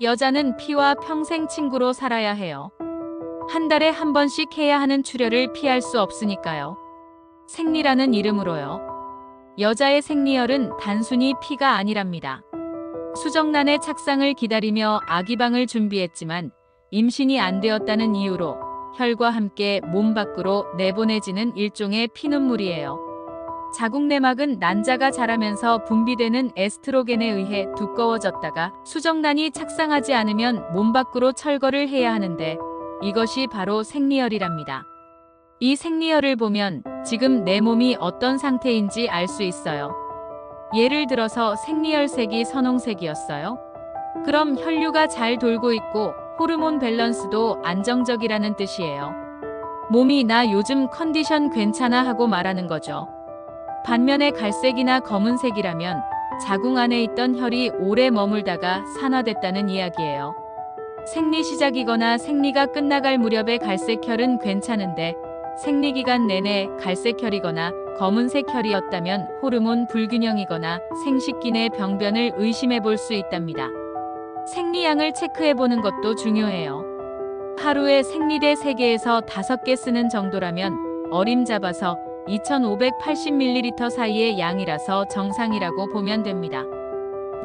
여자는 피와 평생 친구로 살아야 해요. 한 달에 한 번씩 해야 하는 출혈을 피할 수 없으니까요. 생리라는 이름으로요. 여자의 생리혈은 단순히 피가 아니랍니다. 수정란의 착상을 기다리며 아기방을 준비했지만 임신이 안 되었다는 이유로 혈과 함께 몸 밖으로 내보내지는 일종의 피눈물이에요. 자궁 내막은 난자가 자라면서 분비되는 에스트로겐에 의해 두꺼워졌다가 수정란이 착상하지 않으면 몸 밖으로 철거를 해야 하는데 이것이 바로 생리혈이랍니다. 이 생리혈을 보면 지금 내 몸이 어떤 상태인지 알 수 있어요. 예를 들어서 생리혈색이 선홍색이었어요. 그럼 혈류가 잘 돌고 있고 호르몬 밸런스도 안정적이라는 뜻이에요. 몸이 나 요즘 컨디션 괜찮아 하고 말하는 거죠. 반면에 갈색이나 검은색이라면 자궁 안에 있던 혈이 오래 머물다가 산화됐다는 이야기예요. 생리 시작이거나 생리가 끝나갈 무렵의 갈색혈은 괜찮은데 생리 기간 내내 갈색혈이거나 검은색혈이었다면 호르몬 불균형이거나 생식기 내 병변을 의심해 볼 수 있답니다. 생리량을 체크해 보는 것도 중요해요. 하루에 생리대 3개에서 5개 쓰는 정도라면 어림잡아서 2580ml 사이의 양이라서 정상이라고 보면 됩니다.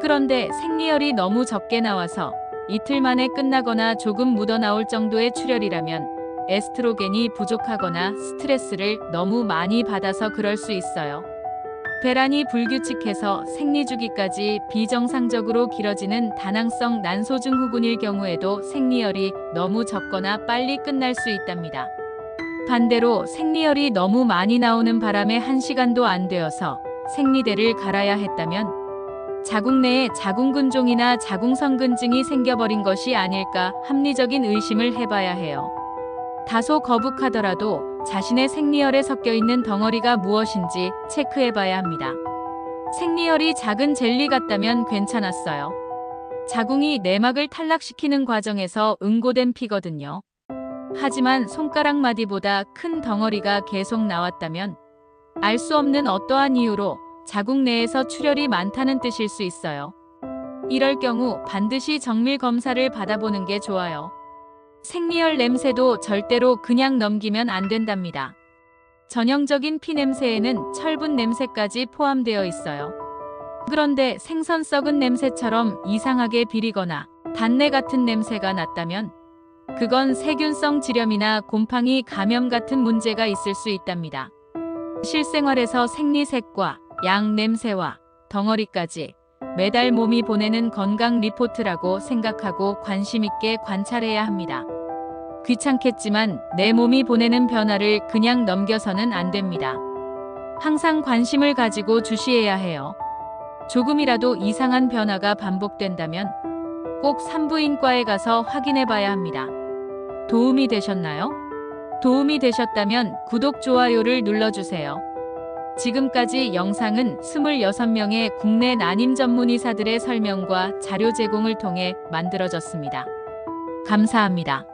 그런데 생리혈이 너무 적게 나와서 이틀 만에 끝나거나 조금 묻어나올 정도의 출혈이라면 에스트로겐이 부족하거나 스트레스를 너무 많이 받아서 그럴 수 있어요. 배란이 불규칙해서 생리 주기까지 비정상적으로 길어지는 다낭성 난소증 후군일 경우에도 생리혈이 너무 적거나 빨리 끝날 수 있답니다. 반대로 생리혈이 너무 많이 나오는 바람에 1시간도 안 되어서 생리대를 갈아야 했다면 자궁 내에 자궁근종이나 자궁성근증이 생겨버린 것이 아닐까 합리적인 의심을 해봐야 해요. 다소 거북하더라도 자신의 생리혈에 섞여 있는 덩어리가 무엇인지 체크해봐야 합니다. 생리혈이 작은 젤리 같다면 괜찮았어요. 자궁이 내막을 탈락시키는 과정에서 응고된 피거든요. 하지만 손가락 마디보다 큰 덩어리가 계속 나왔다면 알 수 없는 어떠한 이유로 자궁 내에서 출혈이 많다는 뜻일 수 있어요. 이럴 경우 반드시 정밀 검사를 받아보는 게 좋아요. 생리혈 냄새도 절대로 그냥 넘기면 안 된답니다. 전형적인 피 냄새에는 철분 냄새까지 포함되어 있어요. 그런데 생선 썩은 냄새처럼 이상하게 비리거나 단내 같은 냄새가 났다면 그건 세균성 지렴이나 곰팡이 감염 같은 문제가 있을 수 있답니다. 실생활에서 생리색과 양 냄새와 덩어리까지 매달 몸이 보내는 건강 리포트라고 생각하고 관심 있게 관찰해야 합니다. 귀찮겠지만 내 몸이 보내는 변화를 그냥 넘겨서는 안 됩니다. 항상 관심을 가지고 주시해야 해요. 조금이라도 이상한 변화가 반복된다면 꼭 산부인과에 가서 확인해 봐야 합니다. 도움이 되셨나요? 도움이 되셨다면 구독, 좋아요를 눌러주세요. 지금까지 영상은 26명의 국내 난임 전문의사들의 설명과 자료 제공을 통해 만들어졌습니다. 감사합니다.